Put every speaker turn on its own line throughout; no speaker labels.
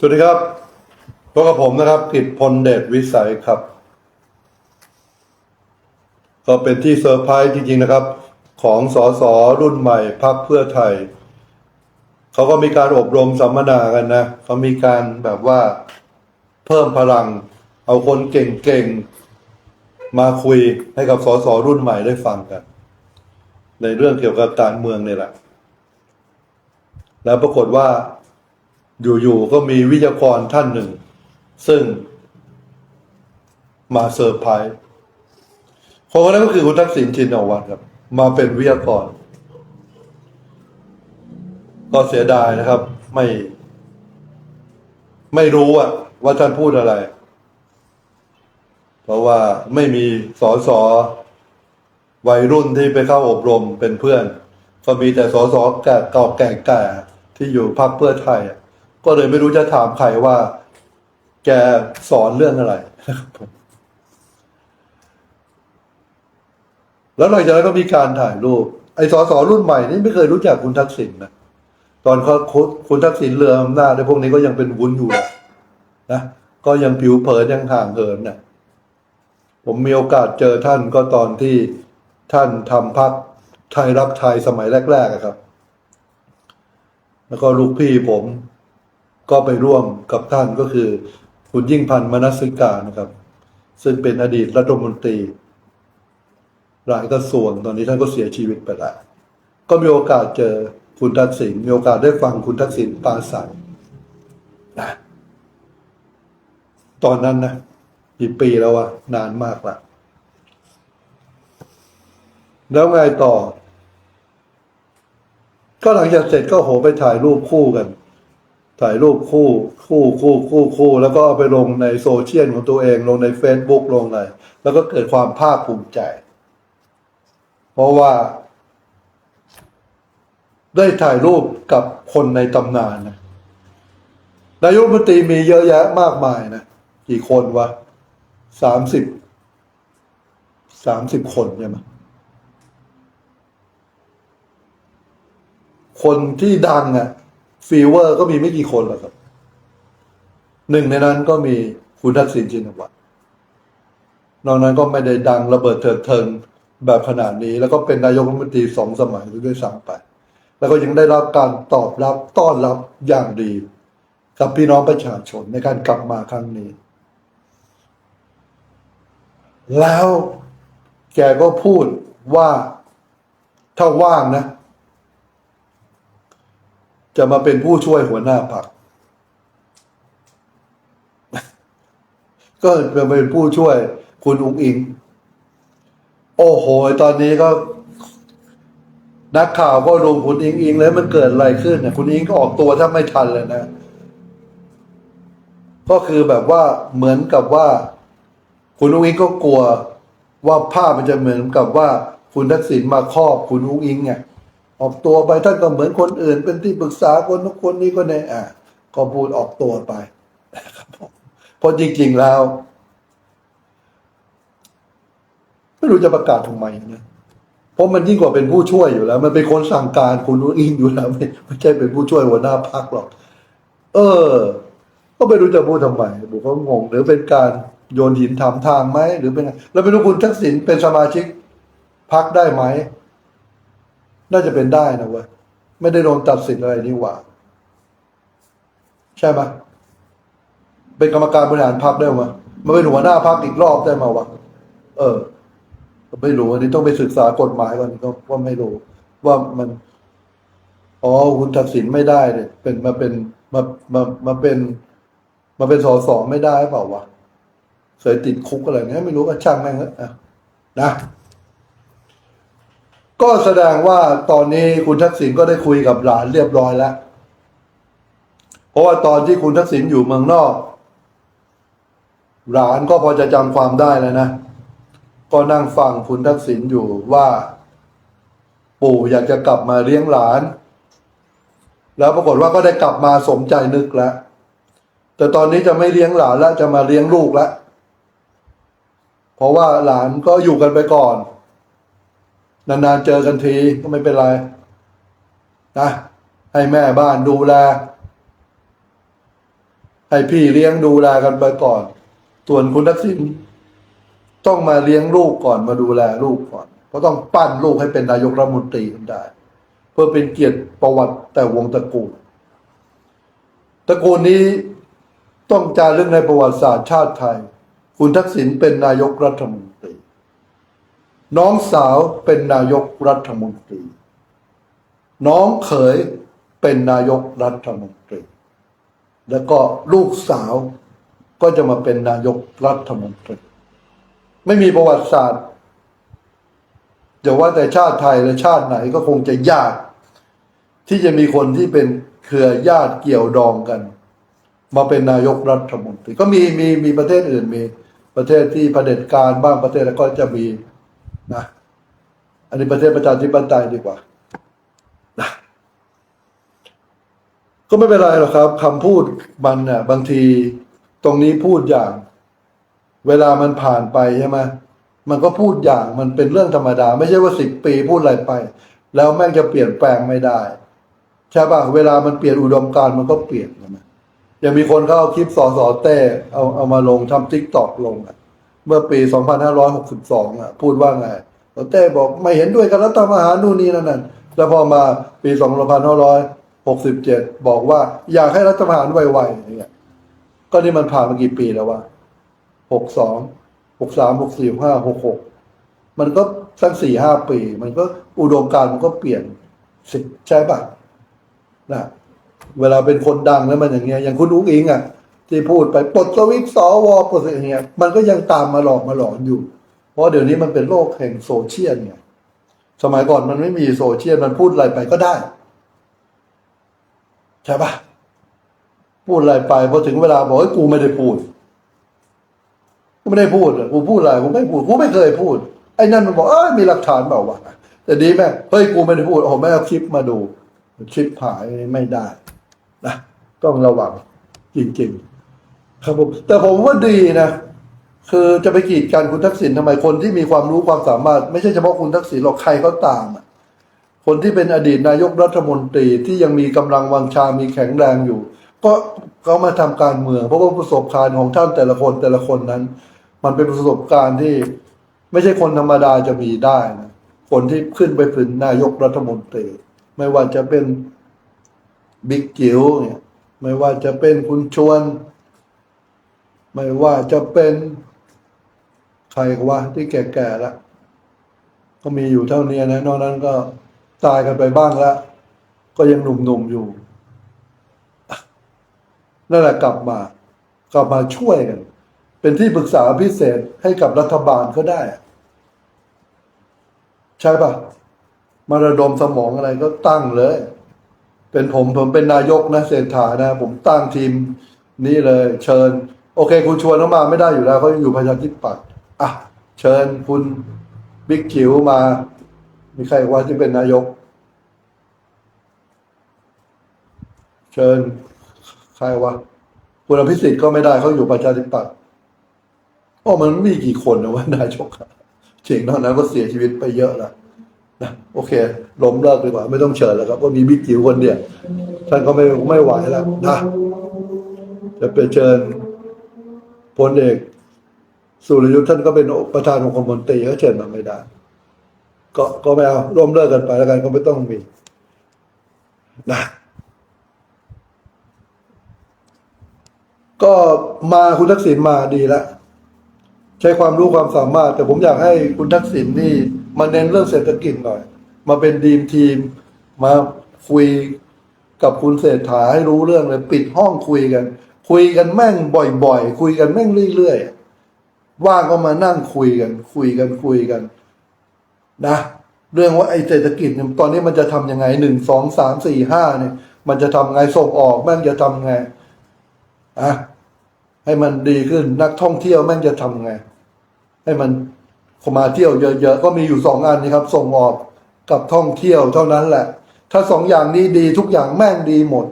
สวัสดีครับพบกับผมนะครับกิตพลเดชวิสัยครับ ก็เป็นที่เซอร์ไพรส์จริง ๆ นะครับ ของสอสอรุ่นใหม่พักเพื่อไทย เขาก็มีการอบรมสัมมนากันนะเขามีการแบบว่าเพิ่มพลัง เอาคนเก่งๆ มาคุยให้กับสอสอรุ่นใหม่ได้ฟังกัน ในเรื่องเกี่ยวกับการเมืองนี่แหละ แล้วปรากฏว่า อยู่ๆก็มีวิทยากรท่านหนึ่ง ซึ่งมาเซอร์ไพรส์คนนนั้นก็คือคุณทักษิณชินวัตรครับ มาเป็นวิทยากร ก็เสียดายนะครับ ไม่ ไม่รู้อะว่าท่านพูดอะไร เพราะว่าไม่มีสอสอวัยรุ่นที่ไปเข้าอบรมเป็นเพื่อน ก็มีแต่สอสอแก่เก่าแก่แก่ที่อยู่พรรคเพื่อไทยอะ ก็เลยไม่รู้จะถามใครว่า แกสอนเรื่องอะไร แล้วหลังจากนั้นก็มีการถ่ายรูป ไอ้สอสอรุ่นใหม่นี่ไม่เคยรู้จักคุณทักษิณนะตอนเขาคุณทักษิณเรืออำนาจในพวกนี้ก็ยังเป็นวุ้นอยู่นะนะก็ยังผิวเผินยังห่างเหินนะผมมีโอกาสเจอท่านก็ตอนที่ท่านทำพักไทยรักไทยสมัยแรกๆอะครับ แล้วก็ลูกพี่ผม ก็ไปร่วมกับท่านก็คือ คุณยิ่งพันธ์มนัสสิการนะครับ ซึ่งเป็นอดีตรัฐมนตรีหลายกระทรวงตอนนี้ท่านก็เสียชีวิตไปแล้วก็มีโอกาสเจอคุณทักษิณมีโอกาสได้ฟังคุณทักษิณปราศัยนะตอนนั้นนะกี่ปีแล้ววะนานมากละแล้วไงต่อ ก็หลังจากเสร็จก็โหไปถ่ายรูปคู่กัน ถ่ายรูปคู่คู่คู่คู่คู่ แล้วก็เอาไปลงในโซเชียลของตัวเอง ลงใน Facebook ลงอะไรแล้วก็เกิดความภาคภูมิใจ เพราะว่า ได้ถ่ายรูปกับคนในตำนานนะนายกมนตรีมีเยอะแยะมากมายนะกี่คนวะสามสิบสามสิบคนใช่ไหมคนที่ดังอะ่ะ ฟีเวอร์ก็มีไม่กี่คนหรอกครับ หนึ่งในนั้นก็มีคุณทักษิณชินวัตรนอกนั้นก็ไม่ได้ดังระเบิดเถิดเทิงแบบขนาดนี้ แล้วก็เป็นนายกรัฐมนตรีสองสมัยด้วยซ้ำไป แล้วก็ยังได้รับการตอบรับต้อนรับอย่างดี กับพี่น้องประชาชนในการกลับมาครั้งนี้ แล้วแกก็พูดว่าถ้าว่างนะ จะมาเป็นผู้ช่วยหัวหน้าพรรคก็จะเป็นผู้ช่วยคุณอุ้งอิง โอ้โห ตอนนี้ก็นักข่าวก็ลงคุณอิงอิงแล้วมันเกิดอะไรขึ้นเนี่ยคุณอิงก็ออกตัวถ้าไม่ทันเลยนะ ก็คือแบบว่าเหมือนกับว่า คุณอุ้งอิงก็กลัวว่าภาพมันจะเหมือนกับว่า คุณทักษิณมาครอบคุณอุ้งอิงไง ออกตัวไปท่านก็เหมือนคนอื่น เป็นที่ปรึกษาคนนู้คนนี้ก็ในอะก็พูดออกตัวไปนะครับเพราะจริงๆแล้ว ไม่รู้จะประกาศทำไมนะเพราะมันยิ่งกว่าเป็นผู้ช่วยอยู่แล้ว มันเป็นคนสั่งการคุณอุ้อิงอยู่แล้วไม่ไม่ใช่เป็นผู้ช่วยหัวหน้าพักหรอก เออ ก็ไม่รู้จะพูดทำไมบุคคลงงหรือเป็นการโยนหินถามทางไหมหรือเป็นไงแล้วไม่รู้คุณทักษิณเป็นสมาชิกพักได้ไหม น่าจะเป็นได้นะเว้ยไม่ได้โดนตัดสินอะไรนี่หว่า ใช่ไหมเป็นกรรมการบริหารพักได้ไหมมาเป็นหัวหน้าพักอีกรอบได้มาวะเออไม่รู้อันนี้ต้องไปศึกษากฎหมายก่อนก็ว่าไม่รู้ ว่ามันอ๋อคุณทักษิณไม่ได้เนี่ยเป็นมาเป็นมามามาเป็นมาเป็นสสอไม่ได้เปล่าวะเคยติดคุกอะไรเงี้ยไม่รู้ก็ช่างแม่งเอะนะ ก็แสดงว่าตอนนี้คุณทักษิณก็ได้คุยกับหลานเรียบร้อยแล้ว เพราะว่าตอนที่คุณทักษิณอยู่เมืองนอก หลานก็พอจะจำความได้แล้วนะ ก็นั่งฟังคุณทักษิณอยู่ว่า ปู่อยากจะกลับมาเลี้ยงหลาน แล้วปรากฏว่าก็ได้กลับมาสมใจนึกแล้ว แต่ตอนนี้จะไม่เลี้ยงหลานแล้วจะมาเลี้ยงลูกแล้ว เพราะว่าหลานก็อยู่กันไปก่อน นานๆเจอกันทีก็ไม่เป็นไรนะให้แม่บ้านดูแล ให้พี่เลี้ยงดูแลกันไปก่อน ส่วนคุณทักษิณต้องมาเลี้ยงลูกก่อนมาดูแลลูกก่อน เพราะต้องปั้นลูกให้เป็นนายกรัฐมนตรีกันได้ เพื่อเป็นเกียรติประวัติแต่วงตระกูลตระกูลนี้ต้องจารึกในประวัติศาสตร์ชาติไทย คุณทักษิณเป็นนายกรัฐมนตรี น้องสาวเป็นนายกรัฐมนตรี น้องเขยเป็นนายกรัฐมนตรี แล้วก็ลูกสาวก็จะมาเป็นนายกรัฐมนตรี ไม่มีประวัติศาสตร์อย่าว่าแต่ชาติไทยและชาติไหนก็คงจะยาก ที่จะมีคนที่เป็นเครือญาติเกี่ยวดองกัน มาเป็นนายกรัฐมนตรี ก็มีมีมีประเทศอื่นมีประเทศที่เผด็จการบ้างประเทศแล้วก็จะมี นะอันนี้ประเทศประชาธิปไตยดีกว่านะก็ไม่เป็นไรหรอกครับคำพูดมันเนี่ยบางทีตรงนี้พูดอย่าง เวลามันผ่านไปใช่ไหมมันก็พูดอย่างมันเป็นเรื่องธรรมดา ไม่ใช่ว่าสิบปีพูดอะไรไป แล้วแม่งจะเปลี่ยนแปลงไม่ได้ใช่ป่ะเวลามันเปลี่ยนอุดมการณ์มันก็เปลี่ยนใช่ไหมยังมีคนเขาเอาคลิปสอสอเต้เอาเอามาลงทำทิกตอกลงอะ เมื่อปี 2562 อะ พูดว่าไงสอเต้บอกไม่เห็นด้วยกับรัฐประหารนู่นนี่นั่นนั่นแล้วพอมาปี 2567 บอกว่า อยากให้รัฐประหารไวๆอย่างเงี้ย ก็นี่มันผ่านมากี่ปีแล้ววะ 62 63 64 65 66 มันก็สักสี่ห้าปี มันก็อุดมการมันก็เปลี่ยนสิใช่ปะนะเวลาเป็นคนดังแล้วมันอย่างเงี้ยอย่างคุณอุ้งอิงอะ ที่พูดไปปลดสวิตสวปลดอย่งเงี้ยมันก็ยังตามมาหลอกมาหลอนอยู่ เพราะเดี๋ยวนี้มันเป็นโลกแห่งโซเชียลไงสมัยก่อนมันไม่มีโซเชียลมันพูดอะไรไปก็ได้ ใช่ปะพูดอะไรไปพอถึงเวลาบอกให้ยกูไม่ได้พูดกูไม่ได้พูดอะกูพูดอะไรกูไม่พูดกูไม่เคยพูดไอ้นั่นมันบอกเอ้ยมีหลักฐานเปล่าวะแต่ดีแม่เฮ้ยกูไม่ได้พูดโอ้โหแม่เอาคลิปมาดูคลิปหายไม่ได้นะต้องระวังจริงๆ ครับผมแต่ผมว่าดีนะ คือจะไปกีดกันคุณทักษิณทำไมคนที่มีความรู้ความสามารถ ไม่ใช่เฉพาะคุณทักษิณหรอกใครก็ตามอะคนที่เป็นอดีตนายกรัฐมนตรีที่ยังมีกำลังวังชา มีแข็งแรงอยู่ ก็เขามาทำการเมือง เพราะว่าประสบการณ์ของท่านแต่ละคนแต่ละคนนั้น มันเป็นประสบการณ์ที่ไม่ใช่คนธรรมดาจะมีได้นะคนที่ขึ้นไปเป็นนายกรัฐมนตรี ไม่ว่าจะเป็นบิ๊กจิ๋วเนี่ยไม่ว่าจะเป็นคุณชวน ไม่ว่าจะเป็นใครก็ว่าที่แก่ๆแล้วก็มีอยู่เท่านี้นะนอกนั้นก็ตายกันไปบ้างแล้วก็ยังหนุ่มๆอยู่นั่นแหละกลับมากลับมาช่วยกัน เป็นที่ปรึกษาพิเศษให้กับรัฐบาลก็ได้ ใช่ปะมาระดมสมองอะไรก็ตั้งเลย เป็นผมผมเป็นนายกนะเศรษฐานะ ผมตั้งทีมนี้เลย เชิญ โอเค คุณชวนเขามาไม่ได้อยู่แล้วเขาอยู่ประชาธิปัตย์อะเชิญคุณบิ๊กจิ๋วมา มีใครว่าที่เป็นนายก เชิญใครวะคุณอภิสิทธิ์ก็ไม่ได้เขาอยู่ประชาธิปัตย์โอ้มันมีกี่คนนะว่านายกอะจริงนอกนั้นก็เสียชีวิตไปเยอะแล้วนะโอเคล้มเลิกดีกว่า ไม่ต้องเชิญแล้วครับว่ามีบิ๊กจิ๋วคนเดียวท่านก็ไม่ไม่ไหวแล้วนะจะไปเชิญ พลเอกสุรยุทธ์ท่านก็เป็นประธานองคมนตรีก็เชิญมาไม่ได้ ก็ก็ไม่เอาร่วมเลิกกันไปแล้วกันก็ไม่ต้องมีนะก็มาคุณทักษิณมาดีแล้วใช้ความรู้ความสามารถ แต่ผมอยากให้คุณทักษิณนี่มาเน้นเรื่องเศรษฐกิจหน่อย มาเป็นดีมทีม มาคุยกับคุณเศรษฐาให้รู้เรื่องเลยปิดห้องคุยกัน คุยกันแม่งบ่อยๆ คุยกันแม่งเรื่อยๆ ว่างก็มานั่งคุยกัน คุยกันคุยกัน นะ เรื่องว่าไอ้เศรษฐกิจเนี่ยตอนนี้มันจะทำยังไงหนึ่งสองสามสี่ห้าเนี่ย มันจะทำไงส่งออกแม่งจะทำไงอะให้มันดีขึ้นนักท่องเที่ยวแม่งจะทำไง ให้มันเข้ามาเที่ยวเยอะๆก็มีอยู่สองอันนี้ครับ ส่งออกกับท่องเที่ยวเท่านั้นแหละ ถ้าสองอย่างนี้ดีทุกอย่างแม่งดีหมด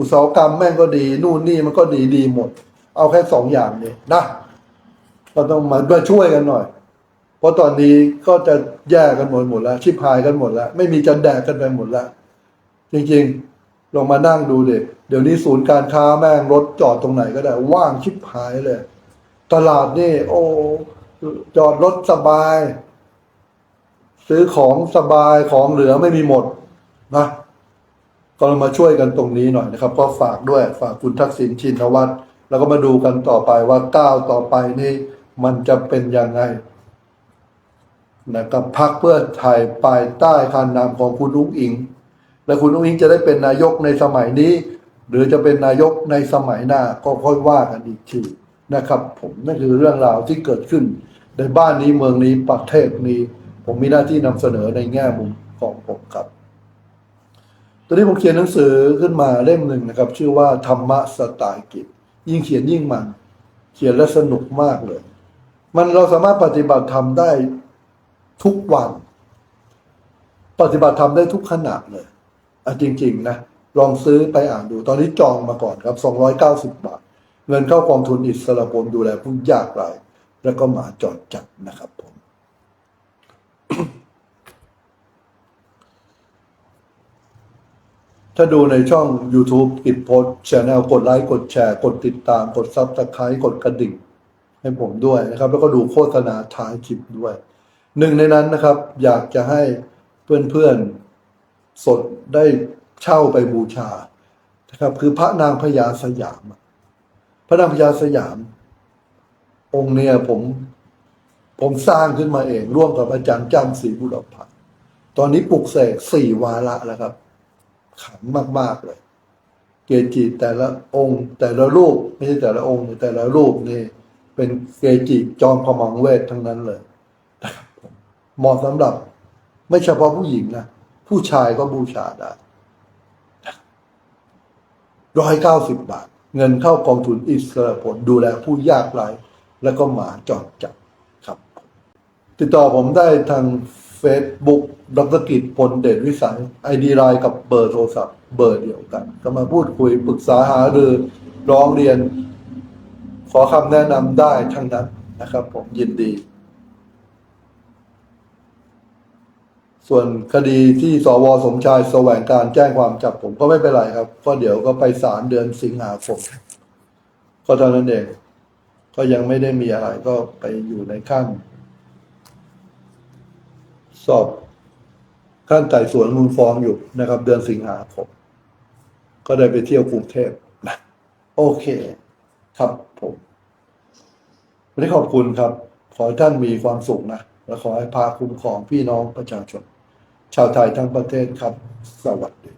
อุตสาหกรรมแม่งก็ดี นู่นนี่มันก็ดีดีหมด เอาแค่สองอย่างนี้นะเราต้องมามาช่วยกันหน่อย เพราะตอนนี้ก็จะแย่กันหมดหมดแล้ว ชิบหายกันหมดแล้ว ไม่มีจันแดกกันไปหมดแล้ว จริงๆ ลองมานั่งดูเด็เดี๋ยวนี้ศูนย์การค้าแม่งรถจอดตรงไหนก็ได้ ว่างชิบหายเลย ตลาดนี่ โอ้จอดรถสบาย ซื้อของสบายของเหลือไม่มีหมดนะ ก็เรามาช่วยกันตรงนี้หน่อยนะครับก็ฝากด้วยฝากคุณทักษิณชินวัตรแล้วก็มาดูกันต่อไปว่าก้าวต่อไปนี่มันจะเป็นยังไงนะครับพักเพื่อไทยภายใต้การนำของคุณอุ้งอิง และคุณอุ้งอิงจะได้เป็นนายกในสมัยนี้ หรือจะเป็นนายกในสมัยหน้าก็ค่อยว่ากันอีกทีนะครับ ผมนั่นคือเรื่องราวที่เกิดขึ้น ในบ้านนี้เมืองนี้ประเทศนี้ ผมมีหน้าที่นำเสนอในแง่มุมของผมครับ ตอนนี้ผมเขียนหนังสือขึ้นมาเล่มหนึ่งนะครับ ชื่อว่าธรรมะสไตล์กิจ ยิ่งเขียนยิ่งมัน เขียนแล้วสนุกมากเลย มันเราสามารถปฏิบัติธรรมได้ทุกวัน ปฏิบัติธรรมได้ทุกขณะเลยอะจริง ๆ นะ ลองซื้อไปอ่านดู ตอนนี้จองมาก่อนครับ 290 บาท เงินเข้ากองทุนอิสระผลดูแลผู้ยากไร้แล้วก็หมาจอดจัดนะครับผม ถ้าดูในช่อง YouTube กิจโพสชแนลกดไลค์ กดแชร์ กดติดตาม กดซับสไครต์กดกระดิ่ง ให้ผมด้วยนะครับ แล้วก็ดูโฆษณาท้ายคลิปด้วย หนึ่งในนั้นนะครับ อยากจะให้เพื่อนๆสดได้เช่าไปบูชานะครับคือพระนางพญาสยาม พระนางพญาสยาม องค์เนี่ยผมผมสร้างขึ้นมาเองร่วมกับอาจารย์จ้ำศรีบุรพาตอนนี้ปลุกเสกสี่วาระแล้วครับ ขังมาก ๆ เลย เกจิแต่ละองค์ แต่ละรูปไม่ใช่แต่ละองค์ แต่ละรูปนี่เป็นเกจิจอมขมังเวททั้งนั้นเลยเหมาะสำหรับ ไม่เฉพาะผู้หญิงนะผู้ชายก็บูชาได้ร้อยเก้าสิบบาท เงินเข้ากองทุนอิสระผลดูแลผู้ยากไร้แล้วก็หมาจอดจับครับ ติดต่อผมได้ทาง Facebook ดรกิจพลเดชวิสัยไอดีไลน์กับเบอร์โทรศัพท์เบอร์เดียวกัน ก็มาพูดคุยปรึกษาหารือร้องเรียน ขอคำแนะนำได้ทั้งนั้นนะครับ ผมยินดี ส่วนคดีที่สวสมชายแสวงการแจ้งความจับผมก็ไม่เป็นไรครับ ก็เดี๋ยวก็ไปศาลเดือนสิงหาคมก็เท่านั้นเองก็ยังไม่ได้มีอะไรก็ไปอยู่ในขั้น สอบขั้นไต่สวนมูลฟ้องอยู่นะครับ เดือนสิงหาคมก็ได้ไปเที่ยวกรุงเทพนะโอเค ครับผมวันนี้ขอบคุณครับ ขอให้ท่านมีความสุขนะ และขอให้พาคุ้มครองพี่น้องประชาชน ชาวไทยทั้งประเทศครับ สวัสดี